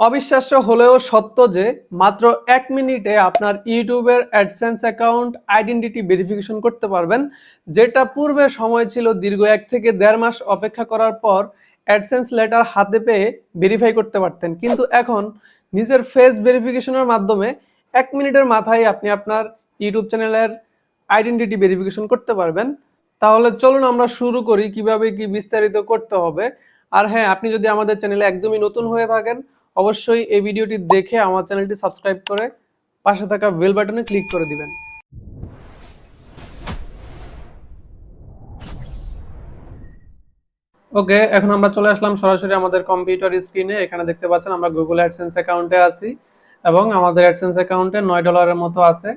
অবিশ্বাস্য হলেও সত্য যে মাত্র এক মিনিটে আপনার ইউটিউবের অ্যাডসেন্স অ্যাকাউন্ট আইডেন্টিটি ভেরিফিকেশন করতে পারবেন, যেটা পূর্বে সময় ছিল দীর্ঘ এক থেকে দেড় মাস অপেক্ষা করার পর অ্যাডসেন্স লেটার হাতে পেয়ে ভেরিফাই করতে পারতেন। কিন্তু এখন নিজের ফেস ভেরিফিকেশনের মাধ্যমে এক মিনিটের মাথায় আপনি আপনার ইউটিউব চ্যানেলের আইডেন্টিটি ভেরিফিকেশন করতে পারবেন। তাহলে চলুন আমরা শুরু করি, কীভাবে কি বিস্তারিত করতে হবে। আর হ্যাঁ আপনি যদি আমাদের চ্যানেলে একদমই নতুন হয়ে থাকেন অবশ্যই এই ভিডিওটি দেখে আমার চ্যানেলটি সাবস্ক্রাইব করে পাশে থাকা বেল বাটনে ক্লিক করে দিবেন। ওকে, এখন আমরা চলে আসলাম সরাসরি আমাদের কম্পিউটার স্ক্রিনে এখানে দেখতে পাচ্ছেন আমরা গুগল অ্যাডসেন্স অ্যাকাউন্টে আছি এবং আমাদের অ্যাডসেন্স অ্যাকাউন্টে নয় ডলারের মতো আছে।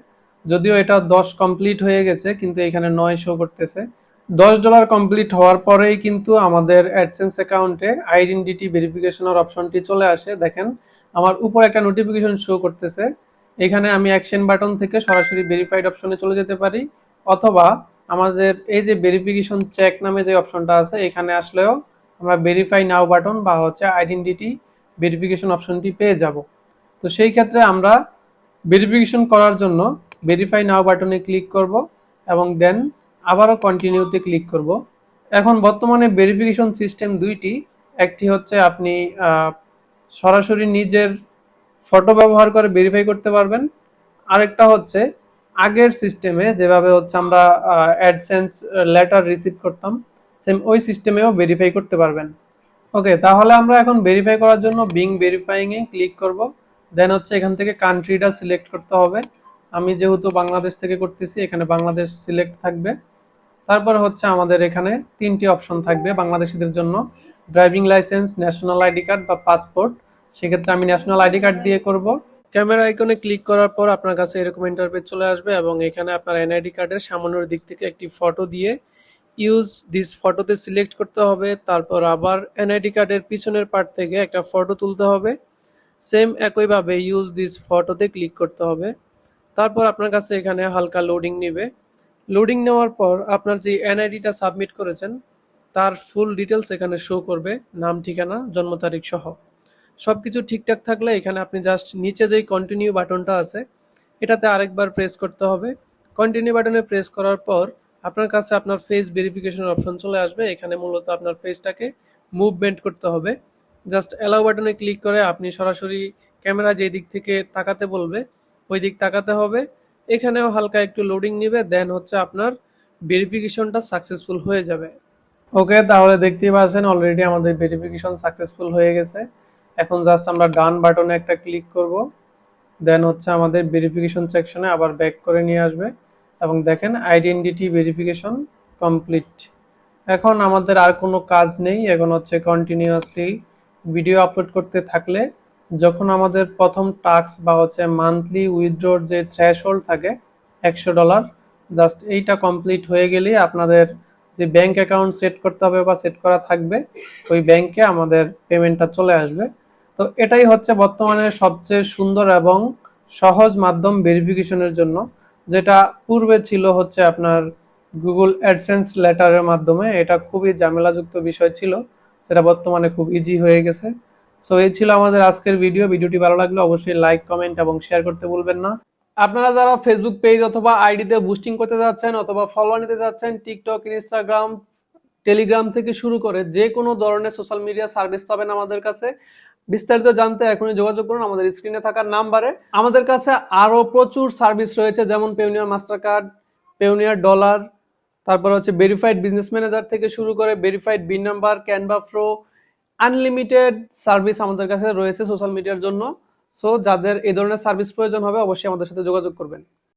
যদিও এটা দশ কমপ্লিট হয়ে গেছে, কিন্তু এখানে নয় শো করতেছে। দশ ডলার কমপ্লিট হওয়ার পরেই কিন্তু আমাদের অ্যাডসেন্স অ্যাকাউন্টে আইডেন্টিটি ভেরিফিকেশনের অপশনটি চলে আসে। দেখেন, আমার উপর একটা নোটিফিকেশন শো করতেছে। এখানে আমি অ্যাকশন বাটন থেকে সরাসরি ভেরিফাইড অপশনে চলে যেতে পারি। অথবা আমাদের এই যে ভেরিফিকেশন চেক নামে যে অপশনটা আছে, এখানে আসলেও আমরা ভেরিফাই নাও বাটন বা হচ্ছে আইডেন্টিটি ভেরিফিকেশন অপশনটি পেয়ে যাব। তো সেই ক্ষেত্রে আমরা ভেরিফিকেশন করার জন্য ভেরিফাই নাও বাটনে ক্লিক করব এবং দেন আবারও কন্টিনিউতে ক্লিক করব। এখন বর্তমানে ভেরিফিকেশন সিস্টেম দুইটি। একটি হচ্ছে আপনি সরাসরি নিজের ফটো ব্যবহার করে ভেরিফাই করতে পারবেন। আরেকটা হচ্ছে আগের সিস্টেমে যেভাবে হচ্ছে আমরা অ্যাডসেন্স লেটার রিসিভ করতাম সেম ওই সিস্টেমেও ভেরিফাই করতে পারবেন। ওকে তাহলে আমরা এখন ভেরিফাই করার জন্য বিং ভেরিফাইংয়ে ক্লিক করব। দেন হচ্ছে এখান থেকে কান্ট্রিটা সিলেক্ট করতে হবে। আমি যেহেতু বাংলাদেশ থেকে করতেছি, এখানে বাংলাদেশ সিলেক্ট থাকবে। তারপর হচ্ছে আমাদের এখানে তিনটি অপশন থাকবে বাংলাদেশিদের জন্য। Driving licence national ID card বা পাসপোর্ট সেক্ষেত্রে আমি ন্যাশনাল আইডি কার্ড দিয়ে করব। ক্যামেরা আইকনে ক্লিক করার পর আপনার কাছে এরকম ইন্টারপেজ চলে আসবে এবং এখানে আপনার এনআইডি কার্ডের সামান্য দিক থেকে একটি ফটো দিয়ে ইউজ দিস ফটোতে সিলেক্ট করতে হবে। তারপর আবার এনআইডি কার্ডের পিছনের পার্ট থেকে একটা ফটো তুলতে হবে। সেম একইভাবে ইউজ দিস ফটোতে ক্লিক করতে হবে। তারপর আপনার কাছে এখানে হালকা লোডিং নেবে। লোডিং নেওয়ার পর আপনার যে এনআইডিটা সাবমিট করেছেন, তার ফুল ডিটেলস এখানে শো করবে, নাম, ঠিকানা, জন্ম তারিখ সহ। সবকিছু ঠিকঠাক থাকলে এখানে আপনি জাস্ট নিচে যেই কন্টিনিউ বাটনটা আছে, এটাতে আরেকবার প্রেস করতে হবে। কন্টিনিউ বাটনে প্রেস করার পর আপনার কাছে আপনার ফেস ভেরিফিকেশনের অপশন চলে আসবে। এখানে মূলত আপনার ফেসটাকে মুভমেন্ট করতে হবে। জাস্ট অ্যালাউ বাটনে ক্লিক করে আপনি সরাসরি ক্যামেরা যেই দিক থেকে তাকাতে বলবে ওই দিক তাকাতে হবে। এখানেও হালকা একটু লোডিং নিবে দেন হচ্ছে আপনার ভেরিফিকেশনটা সাকসেসফুল হয়ে যাবে। ওকে তাহলে দেখতেই পাচ্ছেন অলরেডি আমাদের ভেরিফিকেশন সাকসেসফুল হয়ে গেছে। এখন জাস্ট আমরা ডান বাটনে একটা ক্লিক করব। দেন হচ্ছে আমাদের ভেরিফিকেশন সেকশনে আবার ব্যাক করে নিয়ে আসবে। এবং দেখেন আইডেন্টিটি ভেরিফিকেশন কমপ্লিট এখন আমাদের আর কোনো কাজ নেই, এখন হচ্ছে কন্টিনিউয়াসলি ভিডিও আপলোড করতে থাকলে যখন আমাদের প্রথম টাস্ক বা হচ্ছে মান্থলি উইথড্রোর যে থ্রেশহোল্ড থাকে, একশো ডলার জাস্ট এইটা কমপ্লিট হয়ে গেলেই আপনাদের যে ব্যাংক অ্যাকাউন্ট সেট করতে হবে বা সেট করা থাকবে, ওই ব্যাংকে আমাদের পেমেন্টটা চলে আসবে। তো এটাই হচ্ছে বর্তমানে সবচেয়ে সুন্দর এবং সহজ মাধ্যম ভেরিফিকেশনের জন্য, যেটা পূর্বে ছিল হচ্ছে আপনার গুগল অ্যাডসেন্স লেটারের মাধ্যমে, এটা খুবই ঝামেলাযুক্ত বিষয় ছিল যেটা বর্তমানে খুব ইজি হয়ে গেছে। সো এই ছিল আমাদের আজকের ভিডিও ভিডিওটি ভালো লাগলে অবশ্যই লাইক কমেন্ট এবং শেয়ার করতে ভুলবেন না। আপনারা যারা ফেসবুক পেজ অথবা আইডিতে বুস্টিং করতে যাচ্ছেন অথবা ফলো নিতে যাচ্ছেন টিকটক ইনস্টাগ্রাম টেলিগ্রাম থেকে শুরু করে যে কোনো ধরনের সোশ্যাল মিডিয়া সার্ভিস পাবেন আমাদের কাছে, বিস্তারিত জানতে এখনই যোগাযোগ করুন আমাদের স্ক্রিনে থাকার নাম্বারে আমাদের কাছে আরও প্রচুর সার্ভিস রয়েছে, যেমন Payoneer master card Payoneer dollar তারপর হচ্ছে ভেরিফাইড বিজনেস ম্যানেজার থেকে শুরু করে verified BIN number Canva pro unlimited service আমাদের কাছে রয়েছে সোশ্যাল মিডিয়ার জন্য। সো যাদের এই ধরনের সার্ভিস প্রয়োজন হবে, অবশ্যই আমাদের সাথে যোগাযোগ করবেন।